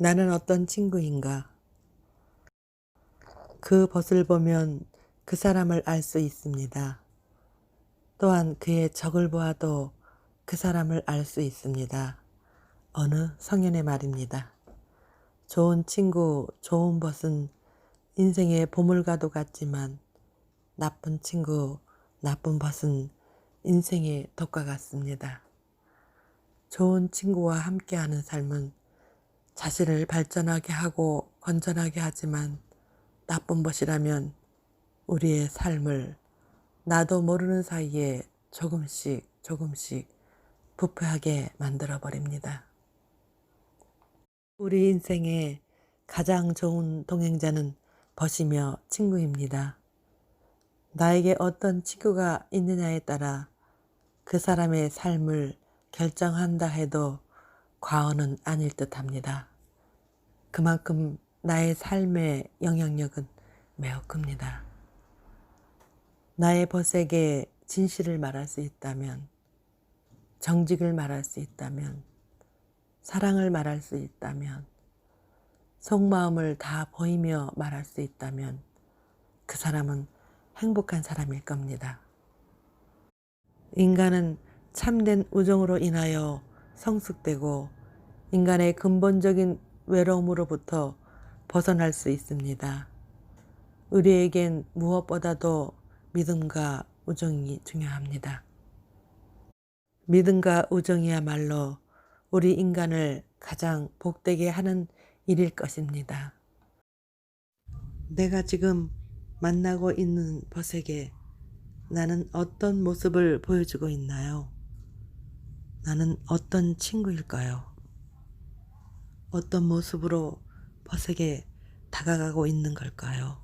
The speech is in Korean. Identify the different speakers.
Speaker 1: 나는 어떤 친구인가? 그 벗을 보면 그 사람을 알 수 있습니다. 또한 그의 적을 보아도 그 사람을 알 수 있습니다. 어느 성현의 말입니다. 좋은 친구, 좋은 벗은 인생의 보물과도 같지만 나쁜 친구, 나쁜 벗은 인생의 독과 같습니다. 좋은 친구와 함께하는 삶은 자신을 발전하게 하고 건전하게 하지만 나쁜 벗이라면 우리의 삶을 나도 모르는 사이에 조금씩 조금씩 부패하게 만들어 버립니다. 우리 인생의 가장 좋은 동행자는 벗이며 친구입니다. 나에게 어떤 친구가 있느냐에 따라 그 사람의 삶을 결정한다 해도 과언은 아닐 듯 합니다. 그만큼 나의 삶의 영향력은 매우 큽니다. 나의 벗에게 진실을 말할 수 있다면, 정직을 말할 수 있다면, 사랑을 말할 수 있다면, 속마음을 다 보이며 말할 수 있다면, 그 사람은 행복한 사람일 겁니다. 인간은 참된 우정으로 인하여 성숙되고 인간의 근본적인 외로움으로부터 벗어날 수 있습니다. 우리에겐 무엇보다도 믿음과 우정이 중요합니다. 믿음과 우정이야말로 우리 인간을 가장 복되게 하는 일일 것입니다. 내가 지금 만나고 있는 벗에게 나는 어떤 모습을 보여주고 있나요? 나는 어떤 친구일까요? 어떤 모습으로 벗에게 다가가고 있는 걸까요?